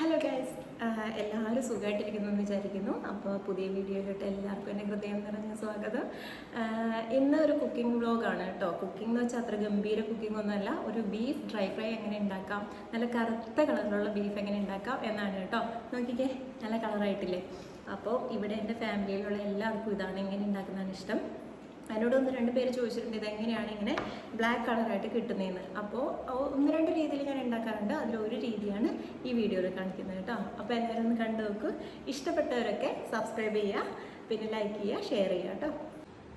Hello guys എല്ലാവരും സുഖമായിട്ടിരിക്കുന്നു എന്ന് വിചാരിക്കുന്നു. അപ്പോൾ പുതിയ വീഡിയോയിലോട്ട് എല്ലാവർക്കും എന്റെ ഹൃദയം നിറഞ്ഞ സ്വാഗതം. ഇന്ന് ഒരു കുക്കിംഗ് വ്ളോഗാണ് കേട്ടോ. കുക്കിംഗ് എന്ന് വെച്ചാൽ അത്ര ഗംഭീര കുക്കിംഗ് ഒന്നുമല്ല ഒരു ബീഫ് ഡ്രൈ ഫ്രൈ എങ്ങനെ ഉണ്ടാക്കാം നല്ല കറുത്ത കളറിലുള്ള ബീഫ് എങ്ങനെ ഉണ്ടാക്കാം എന്നാണ് കേട്ടോ. നോക്കിക്കേ നല്ല കളറായിട്ടില്ലേ അപ്പോൾ ഇവിടെ എന്റെ ഫാമിലിയിലുള്ള എല്ലാവർക്കും ഇതാണ് എങ്ങനെ ഉണ്ടാക്കുന്നതാണ് ഇഷ്ടം. എന്നോട് ഒന്ന് രണ്ട് പേര് ചോദിച്ചിട്ടുണ്ട് ഇതെങ്ങനെയാണ് ഇങ്ങനെ ബ്ലാക്ക് കളറായിട്ട് കിട്ടുന്നതെന്ന് അപ്പോൾ ഒന്ന് രണ്ട് രീതിയിൽ ഞാൻ ഉണ്ടാക്കാറുണ്ട്. അതിലൊരു രീതിയാണ് ഈ വീഡിയോയിൽ കാണിക്കുന്നത് കേട്ടോ. അപ്പോൾ എല്ലാവരും ഒന്ന് കണ്ടു നോക്കൂ. ഇഷ്ടപ്പെട്ടവരൊക്കെ സബ്സ്ക്രൈബ് ചെയ്യുക പിന്നെ ലൈക്ക് ചെയ്യുക ഷെയർ ചെയ്യുക കേട്ടോ.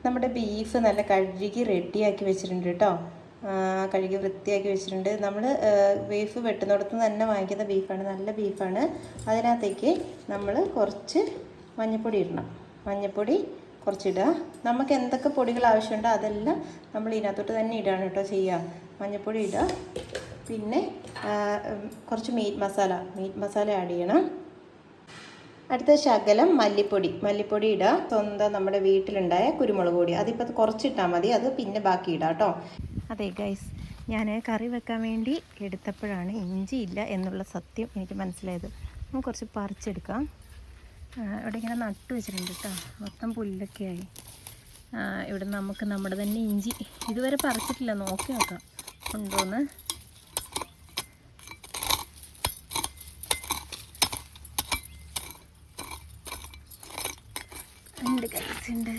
നമ്മുടെ ബീഫ് നല്ല കഴുകി റെഡിയാക്കി വെച്ചിട്ടുണ്ട് കേട്ടോ. കഴുകി വൃത്തിയാക്കി വെച്ചിട്ടുണ്ട്. നമ്മൾ ബീഫ് വെട്ടുന്നിടത്ത് തന്നെ വാങ്ങിക്കുന്ന ബീഫാണ് നല്ല ബീഫാണ് അതിനകത്തേക്ക് നമ്മൾ കുറച്ച് മഞ്ഞൾപ്പൊടി ഇടണം. മഞ്ഞൾപ്പൊടി കുറച്ചിടുക. നമുക്ക് എന്തൊക്കെ പൊടികൾ ആവശ്യമുണ്ടോ അതെല്ലാം നമ്മൾ ഇതിനകത്തോട്ട് തന്നെ ഇടുകയാണ് കേട്ടോ ചെയ്യുക. മഞ്ഞൾപ്പൊടി ഇടുക. പിന്നെ കുറച്ച് meat masala. Meat masala add ചെയ്യണം. അടുത്ത ശകലം മല്ലിപ്പൊടി. മല്ലിപ്പൊടി ഇടുക. സ്വന്തം നമ്മുടെ വീട്ടിലുണ്ടായ കുരുമുളക് പൊടി. അതിപ്പോൾ കുറച്ചിട്ടാൽ മതി. അത് പിന്നെ ബാക്കി ഇടാം കേട്ടോ. അതെ ഗൈസ് ഞാൻ കറി വെക്കാൻ വേണ്ടി എടുത്തപ്പോഴാണ് ഇഞ്ചി ഇല്ല എന്നുള്ള സത്യം എനിക്ക് മനസ്സിലായത്. നമുക്ക് കുറച്ച് പറിച്ചെടുക്കാം. ഇവിടെ ഇങ്ങനെ നട്ടു വെച്ചിട്ടുണ്ട് കേട്ടോ മൊത്തം പുല്ലൊക്കെ ആയി ഇവിടെ നമുക്ക് നമ്മുടെ തന്നെ ഇഞ്ചി. ഇതുവരെ പറിച്ചിട്ടില്ല. നോക്കി നോക്കാം. ഉണ്ടോന്ന്? ഉണ്ട് ഉണ്ട്.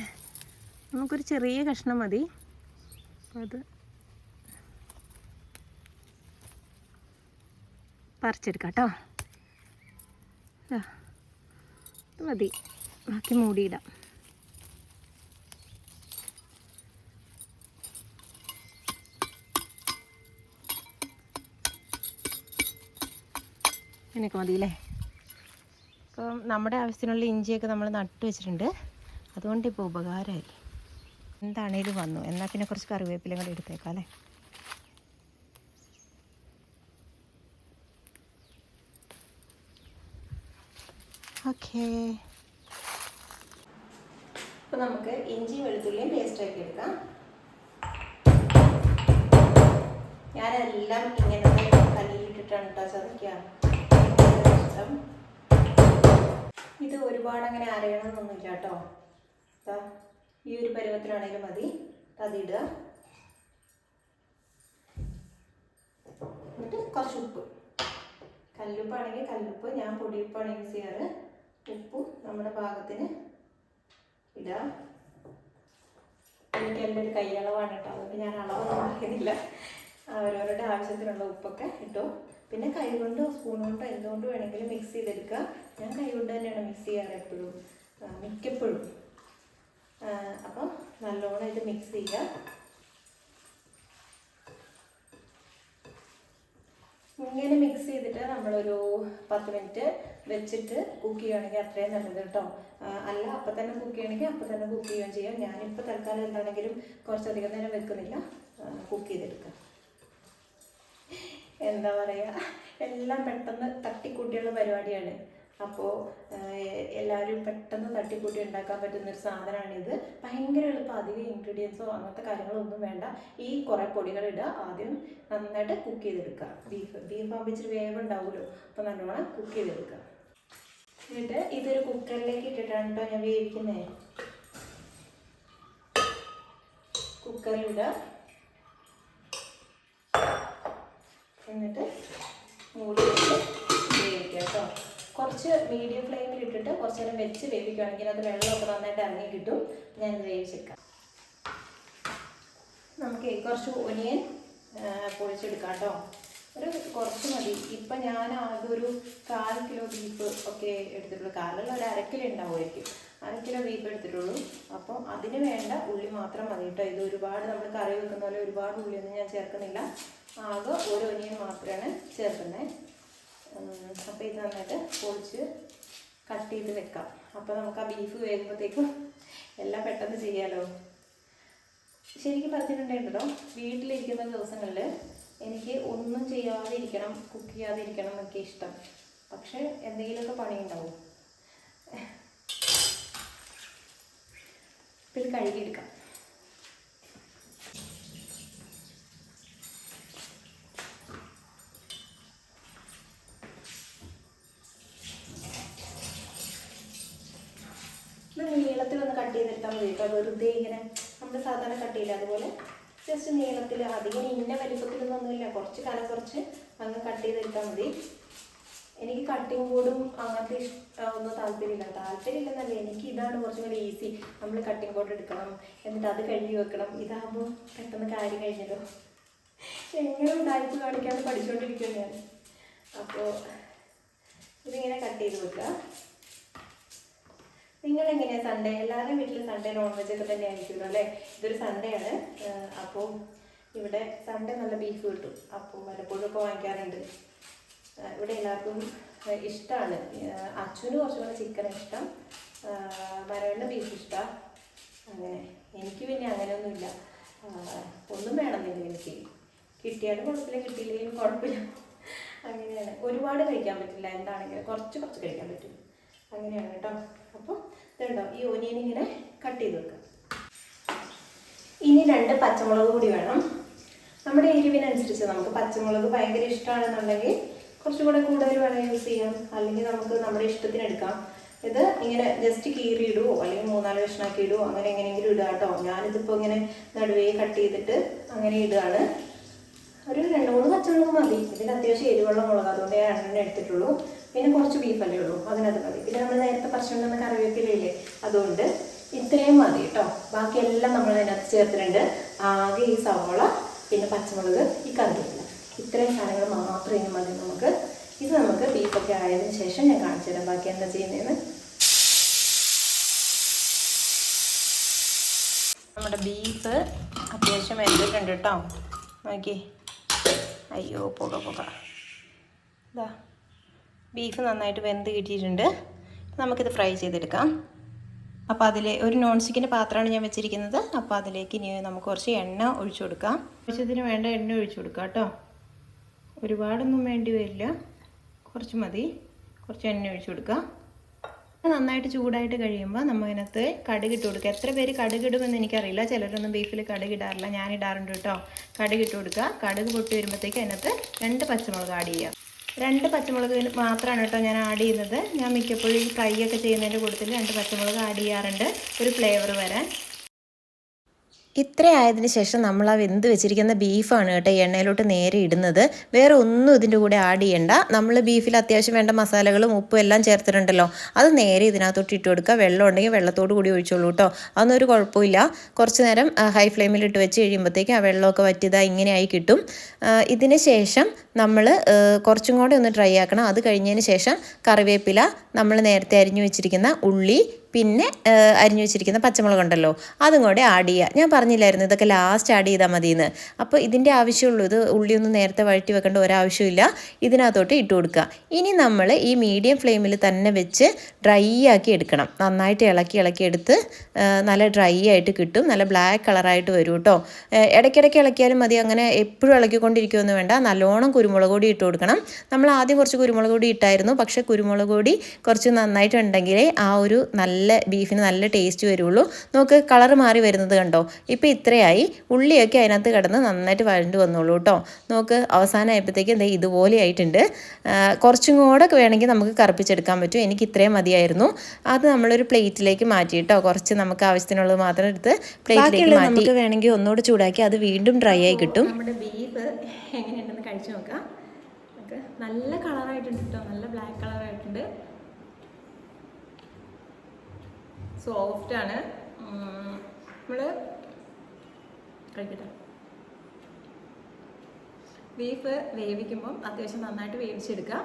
നമുക്കൊരു ചെറിയ കഷ്ണം മതി. അത് പറിച്ചെടുക്കാം കേട്ടോ മതി. ബാക്കി മൂടിയിടാം. അങ്ങനെയൊക്കെ മതി അല്ലേ അപ്പം നമ്മുടെ ആവശ്യത്തിനുള്ള ഇഞ്ചിയൊക്കെ നമ്മൾ നട്ടു വെച്ചിട്ടുണ്ട്. അതുകൊണ്ട് ഇപ്പോൾ ഉപകാരമായി. എന്താണേലും വന്നു. എന്നാൽ പിന്നെ കുറച്ച് കറിവേപ്പിലയും കൂടെ എടുത്തേക്കാം അല്ലേ? ഓക്കേ. അപ്പോൾ നമുക്ക് ഇഞ്ചി വെളുത്തുള്ളിയും പേസ്റ്റാക്കി എടുക്കാം. ഞാനെല്ലാം ഇങ്ങനെ കല്ലിലിട്ടിട്ടാണ് കേട്ടോ ചതയ്ക്കുക ഇഷ്ടം ഇത് ഒരുപാട് അങ്ങനെ അരയണമെന്നൊന്നുമില്ല കേട്ടോ ഈ ഒരു പരുവത്തിലാണെങ്കിലും മതി. അതിടുക എന്നിട്ട് കുറച്ച് ഉപ്പ്. കല്ലുപ്പാണെങ്കിൽ കല്ലുപ്പ് ഞാൻ പൊടിയുപ്പാണ് യൂസ് ചെയ്യാറ്. ഉപ്പ് നമ്മുടെ പാകത്തിന് ഇടാം. എനിക്ക് എന്റെ ഒരു കൈയളവാണ് കേട്ടോ. അതുകൊണ്ട് ഞാൻ അളവ് പറയുന്നില്ല അവരവരുടെ ആവശ്യത്തിനുള്ള ഉപ്പൊക്കെ ഇട്ടു. പിന്നെ കൈ കൊണ്ടോ സ്പൂൺ കൊണ്ടോ എന്തുകൊണ്ട് വേണമെങ്കിലും മിക്സ് ചെയ്തെടുക്കുക. ഞാൻ കൈ കൊണ്ട് തന്നെയാണ് മിക്സ് ചെയ്യാറ് എപ്പോഴും. മിക്കപ്പോഴും. അപ്പം നല്ലോണം ഇത് മിക്സ് ചെയ്യുക. ഇങ്ങനെ മിക്സ് ചെയ്തിട്ട് നമ്മളൊരു പത്ത് മിനിറ്റ് വെച്ചിട്ട് കുക്ക് ചെയ്യുകയാണെങ്കിൽ അത്രയും നല്ലത് കേട്ടോ. അല്ല അപ്പം തന്നെ കുക്ക് ചെയ്യണമെങ്കിൽ അപ്പം തന്നെ കുക്ക് ചെയ്യുകയും ചെയ്യാം. ഞാനിപ്പോൾ തൽക്കാലം എന്താണെങ്കിലും കുറച്ചധികം നേരം വെക്കുന്നില്ല. കുക്ക് ചെയ്തെടുക്കാം. എന്താ പറയുക എല്ലാം പെട്ടെന്ന് തട്ടിക്കൂട്ടിയുള്ള പരിപാടിയാണ്. അപ്പോൾ എല്ലാവരും പെട്ടെന്ന് തട്ടിക്കൂട്ടി ഉണ്ടാക്കാൻ പറ്റുന്ന ഒരു സാധനമാണിത്. ഭയങ്കര എളുപ്പം. അധികം ഇൻഗ്രീഡിയൻസോ അങ്ങനത്തെ കാര്യങ്ങളൊന്നും വേണ്ട. ഈ കുറേ പൊടികൾ ഇടുക. ആദ്യം നന്നായിട്ട് കുക്ക് ചെയ്തെടുക്കുക. ബീഫ് ബീഫ് ആകുമ്പോൾ ഇച്ചിരി വേവ് ഉണ്ടാവുമല്ലോ അപ്പോൾ നല്ലോണം കുക്ക് ചെയ്തെടുക്കുക. എന്നിട്ട് ഇതൊരു കുക്കറിലേക്ക് ഇട്ടിട്ടാണ് കേട്ടോ ഞാൻ വേവിക്കുന്നത് കുക്കറിലിടുക എന്നിട്ട് മൂടി വേവിക്കുക കേട്ടോ. കുറച്ച് മീഡിയം ഫ്ലെയിമിൽ ഇട്ടിട്ട് കുറച്ച് നേരം വെച്ച് വേവിക്കുകയാണെങ്കിൽ അത് വെള്ളമൊക്കെ നന്നായിട്ട് ഇറങ്ങി കിട്ടും. ഞാൻ വേവിച്ചെടുക്കാം. നമുക്ക് കുറച്ച് ഒനിയൻ പൊളിച്ചെടുക്കാം കേട്ടോ. ഒരു കുറച്ച് മതി. ഇപ്പം ഞാൻ ആകെ ഒരു കാൽ കിലോ ബീഫ് ഒക്കെ എടുത്തിട്ടുള്ളൂ. കാലുള്ള ഒരു അര കിലോ ഉണ്ടാവുമായിരിക്കും. അര കിലോ ബീഫ് എടുത്തിട്ടുള്ളൂ. അപ്പോൾ അതിന് വേണ്ട ഉള്ളി മാത്രം മതി കേട്ടോ. ഇത് ഒരുപാട് നമ്മൾ കറി വെക്കുന്ന പോലെ ഒരുപാട് ഉള്ളിയൊന്നും ഞാൻ ചേർക്കുന്നില്ല. ആകെ ഒരു ഒനിയൻ മാത്രമാണ് ചേർക്കുന്നത് അപ്പോൾ ഇത് നന്നായിട്ട് പൊളിച്ച് കട്ട് ചെയ്ത് വെക്കാം. അപ്പോൾ നമുക്ക് ആ ബീഫ് വേകുമ്പോഴത്തേക്കും എല്ലാം പെട്ടെന്ന് ചെയ്യാലോ. ശരിക്കും പറഞ്ഞിട്ടുണ്ടല്ലോ വീട്ടിലിരിക്കുന്ന ദിവസങ്ങളിൽ എനിക്ക് ഒന്നും ചെയ്യാതിരിക്കണം കുക്ക് ചെയ്യാതിരിക്കണം എന്നൊക്കെ ഇഷ്ടം. പക്ഷെ എന്തെങ്കിലുമൊക്കെ പണിയുണ്ടാവും. പിന്നെ കഴുകിയെടുക്കാം ഇത് നീളത്തിൽ ഒന്ന് കട്ട് ചെയ്തെടുത്താൽ മതി കേട്ടോ. വെറുതെ ഇങ്ങനെ നമ്മൾ സാധാരണ കട്ട് ചെയ്യില്ല. അതുപോലെ ജസ്റ്റ് നീളത്തിൽ അധികം ഇന്ന വലിപ്പത്തിലൊന്നുമില്ല കുറച്ച് കനം കുറച്ച് അങ്ങ് കട്ട് ചെയ്തെടുത്താൽ മതി. എനിക്ക് കട്ടിങ് ബോർഡും അങ്ങനത്തെ ഒന്നും താല്പര്യമില്ല. താല്പര്യമില്ലെന്നല്ല. എനിക്ക് ഇതാണ് കുറച്ചും കൂടി ഈസി നമ്മൾ കട്ടിങ് ബോർഡ് എടുക്കണം. എന്നിട്ട് അത് കഴുകി വെക്കണം. ഇതാകുമ്പോൾ പെട്ടെന്ന് കാര്യം കഴിഞ്ഞല്ലോ. എങ്ങനെ ഉണ്ടായിട്ട് കാണിക്കാതെ പഠിച്ചുകൊണ്ടിരിക്കുകയാണ് അപ്പോൾ ഇതിങ്ങനെ കട്ട് ചെയ്ത് വെക്കുക നിങ്ങൾ എങ്ങനെയാ സൺഡേ എല്ലാവരുടെയും വീട്ടിൽ സൺഡേ നോൺ വെജ് ഒക്കെ തന്നെ ആയിരിക്കുമല്ലോ അല്ലേ? ഇതൊരു സൺഡേ ആണ്. അപ്പോൾ ഇവിടെ സൺഡേ നല്ല ബീഫ് കിട്ടും. അപ്പോൾ വല്ലപ്പോഴും ഒക്കെ വാങ്ങിക്കാറുണ്ട്. ഇവിടെ എല്ലാവർക്കും ഇഷ്ടമാണ് അച്ഛന് കുറച്ചും കൂടെ ചിക്കൻ ഇഷ്ടം മരവണ്ണ ബീഫ് ഇഷ്ടമാണ് അങ്ങനെ എനിക്ക് പിന്നെ അങ്ങനെയൊന്നുമില്ല. ഒന്നും വേണമെന്നില്ല എനിക്ക്. കിട്ടിയാലും കുഴപ്പമില്ല കിട്ടിയില്ലെങ്കിലും കുഴപ്പമില്ല. അങ്ങനെയാണ്. ഒരുപാട് കഴിക്കാൻ പറ്റില്ല. എന്താണെങ്കിലും കുറച്ച് കുറച്ച് കഴിക്കാൻ പറ്റും. അങ്ങനെയാണ് കേട്ടോ. അപ്പോൾ ഇതുണ്ടോ ഈ ഓനിയൻ ഇങ്ങനെ കട്ട് ചെയ്ത് വെക്കാം ഇനി രണ്ട് പച്ചമുളക് കൂടി വേണം. നമ്മുടെ എരിവിനനുസരിച്ച് നമുക്ക് പച്ചമുളക് ഭയങ്കര ഇഷ്ടമാണെന്നുണ്ടെങ്കിൽ കുറച്ചും കൂടെ കൂടുതൽ വേണം യൂസ് ചെയ്യാം. അല്ലെങ്കിൽ നമുക്ക് നമ്മുടെ ഇഷ്ടത്തിന് എടുക്കാം. ഇത് ഇങ്ങനെ ജസ്റ്റ് കീറി ഇടുവോ അല്ലെങ്കിൽ മൂന്നാൽ കഷ്ണാക്കി ഇടുവോ അങ്ങനെ എങ്ങനെയെങ്കിലും ഇടുക കേട്ടോ. ഞാനിതിപ്പോൾ ഇങ്ങനെ നടുവേ കട്ട് ചെയ്തിട്ട് അങ്ങനെ ഇടുകയാണ്. ഒരു രണ്ട് മൂന്ന് പച്ചമുളക് മതി. ഇതിന് അത്യാവശ്യം എരിവെള്ളം മുളക് അതുകൊണ്ട് ഞാൻ രണ്ടെണ്ണം എടുത്തിട്ടുള്ളൂ. പിന്നെ കുറച്ച് ബീഫല്ലേ ഉള്ളൂ. അതിനത് മതി. പിന്നെ നമ്മൾ നേരത്തെ പറിച്ചുകൊണ്ടുവന്ന കറിവേപ്പിലയില്ലേ അതുകൊണ്ട് ഇത്രയും മതി കേട്ടോ. ബാക്കിയെല്ലാം നമ്മൾ അതിനകത്ത് ചേർത്തിട്ടുണ്ട്. ആകെ ഈ സവോള പിന്നെ പച്ചമുളക് ഈ കറിവേപ്പില. ഇത്രയും സാധനങ്ങൾ മാത്രം ഇനി മതി നമുക്ക്. ഇത് നമുക്ക് ബീഫൊക്കെ ആയതിനു ശേഷം ഞാൻ കാണിച്ചു തരാം. ബാക്കി എന്താ ചെയ്യുന്നതെന്ന് നമ്മുടെ ബീഫ് അത്യാവശ്യം വെന്തിട്ടുണ്ട് കേട്ടോ. നോക്കി അയ്യോ പുക പുക. ഇതാ ബീഫ് നന്നായിട്ട് വെന്ത് കിട്ടിയിട്ടുണ്ട്. നമുക്കിത് ഫ്രൈ ചെയ്തെടുക്കാം. അപ്പോൾ അതിൽ ഒരു നോൺ സ്റ്റിക്കിന്റെ പാത്രമാണ് ഞാൻ വെച്ചിരിക്കുന്നത്. അപ്പോൾ അതിലേക്ക് ഇനി നമുക്ക് കുറച്ച് എണ്ണ ഒഴിച്ചു കൊടുക്കാം. ആവശ്യത്തിന് വേണ്ട എണ്ണ ഒഴിച്ചു കൊടുക്കാം കേട്ടോ. ഒരുപാടൊന്നും വേണ്ടി വരില്ല. കുറച്ച് മതി. കുറച്ച് എണ്ണ ഒഴിച്ചു കൊടുക്കാം. നന്നായിട്ട് ചൂടായിട്ട് കഴിയുമ്പോൾ നമ്മളതിനകത്ത് കടുകിട്ട് കൊടുക്കുക. എത്ര പേര് കടുക് ഇടുമെന്ന് എനിക്കറിയില്ല. ചിലരൊന്നും ബീഫിൽ കടുകിടാറില്ല. ഞാൻ ഇടാറുണ്ട് കേട്ടോ. കടുകിട്ട് കൊടുക്കുക. കടുക് പൊട്ടി വരുമ്പോഴത്തേക്ക് അതിനകത്ത് രണ്ട് പച്ചമുളക് ആഡ് ചെയ്യുക. രണ്ട് പച്ചമുളക് മാത്രമാണ് കേട്ടോ ഞാൻ ആഡ് ചെയ്യുന്നത്. ഞാൻ മിക്കപ്പോഴും ഈ ഫ്രൈ ഒക്കെ ചെയ്യുന്നതിന്റെ കൂട്ടത്തിൽ രണ്ട് പച്ചമുളക് ആഡ് ചെയ്യാറുണ്ട്. ഒരു ഫ്ലേവർ വരാൻ. ഇത്ര ആയതിനു ശേഷം നമ്മൾ ആ വെന്ത് വെച്ചിരിക്കുന്ന ബീഫാണ് കേട്ടോ എണ്ണയിലോട്ട് നേരെ ഇടുന്നത്. വേറെ ഒന്നും ഇതിന്റെ കൂടെ ആഡ് ചെയ്യണ്ട. നമ്മൾ ബീഫിൽ അത്യാവശ്യം വേണ്ട മസാലകളും ഉപ്പും എല്ലാം ചേർത്തിട്ടുണ്ടല്ലോ. അത് നേരെ ഇതിനകത്തോട്ട് ഇട്ട് കൊടുക്കുക. വെള്ളം ഉണ്ടെങ്കിൽ വെള്ളത്തോട് കൂടി ഒഴിച്ചോളൂ കേട്ടോ. അതൊന്നും ഒരു കുഴപ്പമില്ല. കുറച്ച് നേരം ഹൈ ഫ്ലെയിമിൽ ഇട്ട് വെച്ച് കഴിയുമ്പോഴത്തേക്കും ആ വെള്ളമൊക്കെ വറ്റിയതാ ഇങ്ങനെയായി കിട്ടും. ഇതിന് ശേഷം നമ്മൾ കുറച്ചും കൂടെ ഒന്ന് ട്രൈ ആക്കണം. അത് കഴിഞ്ഞതിന് ശേഷം കറിവേപ്പില നമ്മൾ നേരത്തെ അരിഞ്ഞു വെച്ചിരിക്കുന്ന ഉള്ളി പിന്നെ അരിഞ്ഞു വെച്ചിരിക്കുന്ന പച്ചമുളക് ഉണ്ടല്ലോ അതും കൂടെ ആഡ് ചെയ്യുക ഞാൻ പറഞ്ഞില്ലായിരുന്നു ഇതൊക്കെ ലാസ്റ്റ് ആഡ് ചെയ്താൽ മതിയെന്ന്. അപ്പോൾ ഇതിന്റെ ആവശ്യമുള്ളൂ ഇത് ഉള്ളിയൊന്നും നേരത്തെ വഴറ്റി വെക്കേണ്ട ഒരാവശ്യമില്ല ഇതിനകത്തോട്ട് ഇട്ട് കൊടുക്കുക ഇനി നമ്മൾ ഈ മീഡിയം ഫ്ലെയിമിൽ തന്നെ വെച്ച് ഡ്രൈ ആക്കി എടുക്കണം. നന്നായിട്ട് ഇളക്കി ഇളക്കി എടുത്ത് നല്ല ഡ്രൈ ആയിട്ട് കിട്ടും നല്ല ബ്ലാക്ക് കളറായിട്ട് വരും കേട്ടോ ഇടയ്ക്കിടയ്ക്ക് ഇളക്കിയാലും മതി അങ്ങനെ എപ്പോഴും ഇളക്കിക്കൊണ്ടിരിക്കുമെന്ന് വേണ്ട. നല്ലോണം കുരുമുളക് പൊടി ഇട്ട് കൊടുക്കണം. നമ്മൾ ആദ്യം കുറച്ച് കുരുമുളക് പൊടി ഇട്ടായിരുന്നു പക്ഷേ കുരുമുളക് പൊടി കുറച്ച് നന്നായിട്ടുണ്ടെങ്കിലേ ആ ഒരു നല്ല ബീഫിന് നല്ല ടേസ്റ്റ് വരുള്ളൂ. നമുക്ക് കളർ മാറി വരുന്നത് കണ്ടോ? ഇപ്പോൾ ഇത്രയായി. ഉള്ളിയൊക്കെ അതിനകത്ത് കിടന്ന് നന്നായിട്ട് വഴണ്ട് വന്നോളൂ കേട്ടോ നമുക്ക് അവസാനമായപ്പോഴത്തേക്കും ദേ ഇതുപോലെ ആയിട്ടുണ്ട്. കുറച്ചും കൂടെ വേണമെങ്കിൽ നമുക്ക് കറുപ്പിച്ചെടുക്കാൻ പറ്റും. എനിക്ക് ഇത്രയും മതിയായിരുന്നു. അത് നമ്മളൊരു പ്ലേറ്റിലേക്ക് മാറ്റി കേട്ടോ കുറച്ച് നമുക്ക് ആവശ്യത്തിനുള്ളത് മാത്രം എടുത്ത് പ്ലേറ്റിലേക്ക് മാറ്റി. നമുക്ക് വേണമെങ്കിൽ ഒന്നുകൂടെ ചൂടാക്കി അത് വീണ്ടും ഡ്രൈ ആയി കിട്ടും. നമ്മുടെ ബീഫ് എങ്ങനെയുണ്ടെന്ന് കഴിച്ചു നോക്കാം. നമുക്ക് നല്ല കളറായിട്ടുണ്ട് കേട്ടോ നല്ല ബ്ലാക്ക് കളറായിട്ടുണ്ട്. സോഫ്റ്റ് ആണ്. നമ്മൾ കഴിക്കട്ടെ. ബീഫ് വേവിക്കുമ്പം അത്യാവശ്യം നന്നായിട്ട് വേവിച്ചെടുക്കുക.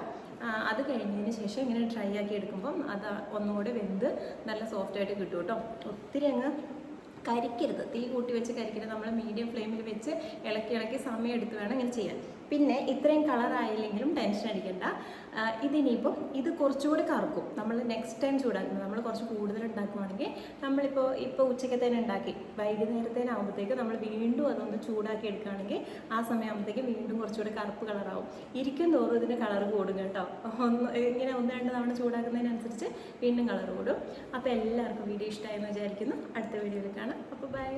അത് കഴിഞ്ഞതിന് ശേഷം ഇങ്ങനെ ഡ്രൈ ആക്കി എടുക്കുമ്പം അത് ഒന്നുകൂടെ വെന്ത് നല്ല സോഫ്റ്റ് ആയിട്ട് കിട്ടും കേട്ടോ. ഒത്തിരി അങ്ങ് കരിക്കരുത്. തീ കൂട്ടി വെച്ച് കരിക്കരുത്. നമ്മൾ മീഡിയം ഫ്ലെയിമിൽ വെച്ച് ഇളക്കി ഇളക്കി സമയം എടുത്ത് വേണം ഇങ്ങനെ ചെയ്യാൻ. പിന്നെ ഇത്രയും കളർ ആയില്ലെങ്കിലും ടെൻഷൻ അടിക്കണ്ട. ഇതിനിയിപ്പം ഇത് കുറച്ചുകൂടി കറക്കും. നമ്മൾ നെക്സ്റ്റ് ടൈം ചൂടാക്കുന്നത് നമ്മൾ കുറച്ച് കൂടുതൽ ഉണ്ടാക്കുവാണെങ്കിൽ നമ്മളിപ്പോൾ ഇപ്പോൾ ഉച്ചക്കത്തേനെ ഉണ്ടാക്കി വൈകുന്നേരത്തേനാകുമ്പോഴത്തേക്ക് നമ്മൾ വീണ്ടും അതൊന്ന് ചൂടാക്കി എടുക്കുകയാണെങ്കിൽ ആ സമയമാകുമ്പോഴത്തേക്ക് വീണ്ടും കുറച്ചുകൂടി കറുപ്പ് കളറാവും ഇരിക്കും തോറും ഇതിന് കളർ കൂടും കേട്ടോ. ഒന്ന് ഇങ്ങനെ ഒന്ന് രണ്ട് തവണ ചൂടാക്കുന്നതിനനുസരിച്ച് വീണ്ടും കളർ കൂടും. അപ്പോൾ എല്ലാവർക്കും വീഡിയോ ഇഷ്ടമായെന്ന് വിചാരിക്കുന്നു. അടുത്ത വീഡിയോയിൽ കാണാം. അപ്പോൾ ബൈ